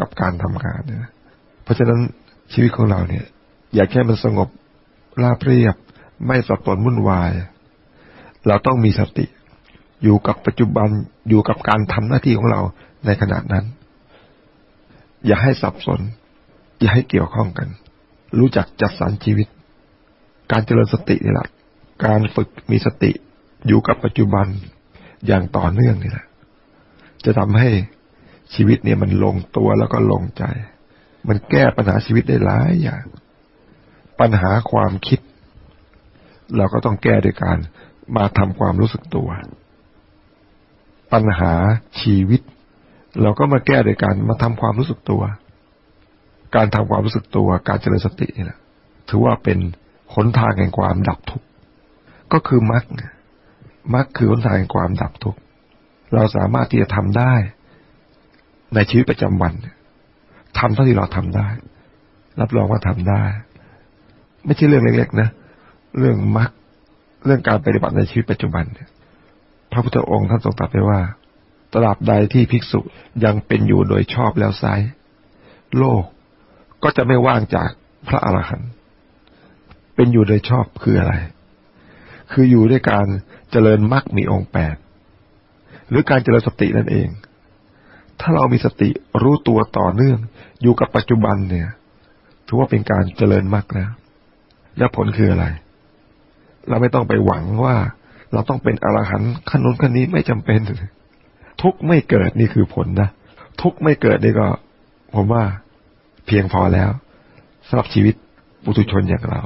กับการทำงานเนี่ยเพราะฉะนั้นชีวิตของเราเนี่ย อยากแค่มันสงบราบเรียบ ไม่สับสนวุ่นวาย เราต้องมีสติ อยู่กับปัจจุบันอยู่กับการทำหน้าที่ของเราในขณะนั้น อย่าให้สับสน อย่าให้เกี่ยวข้องกัน รู้จักจัดสรรชีวิต การเจริญสตินี่แหละการฝึกมีสติอยู่กับปัจจุบันอย่างต่อเนื่องนี่แหละจะทำให้ ชีวิตเนี่ยมันลงตัวแล้วก็ลงใจ มันแก้ปัญหาชีวิตได้หลายอย่าง ปัญหาความคิด เราก็ต้องแก้ด้วยการมาทำความรู้สึกตัว ปัญหาชีวิต เราก็มาแก้โดยการมาทำความรู้สึกตัว การทำความรู้สึกตัว การเจริญสตินี่แหละถือว่าเป็นหนทางแห่งความดับทุกข์ก็คือมรรคมรรคคือหนทางแห่งความดับทุกข์เราสามารถที่จะทำได้ ในชีวิตประจำวันทำเท่าที่เราทำได้ รับรองว่าทำได้ ไม่ใช่เรื่องเล็ก ๆ นะ เรื่องมรรคเรื่องการปฏิบัติในชีวิตปัจจุบันเนี่ยพระพุทธองค์ท่านทรงตรัสไว้ว่า ตราบใดที่ภิกษุยังเป็นอยู่โดยชอบแล้วไซโลกก็จะไม่ว่างจากพระอรหันต์ เป็นอยู่โดยชอบคืออะไร คืออยู่ด้วยการเจริญมรรคมีองค์แปด หรือการเจริญสตินั่นเอง ถ้าเรามีสติรู้ตัวต่อเนื่อง อยู่กับปัจจุบันเนี่ย ถือว่าเป็นการเจริญมรรคแล้วแล้วผลคืออะไร เราไม่ต้องไปหวังว่า เราต้องเป็นอรหันต์ขั้นนู้นขั้นนี้ไม่จำเป็น ทุกไม่เกิดนี่คือผลนะทุกไม่เกิดนี่ก็ ผมว่าเพียงพอแล้วสำหรับชีวิตปุถุชนอย่างเรา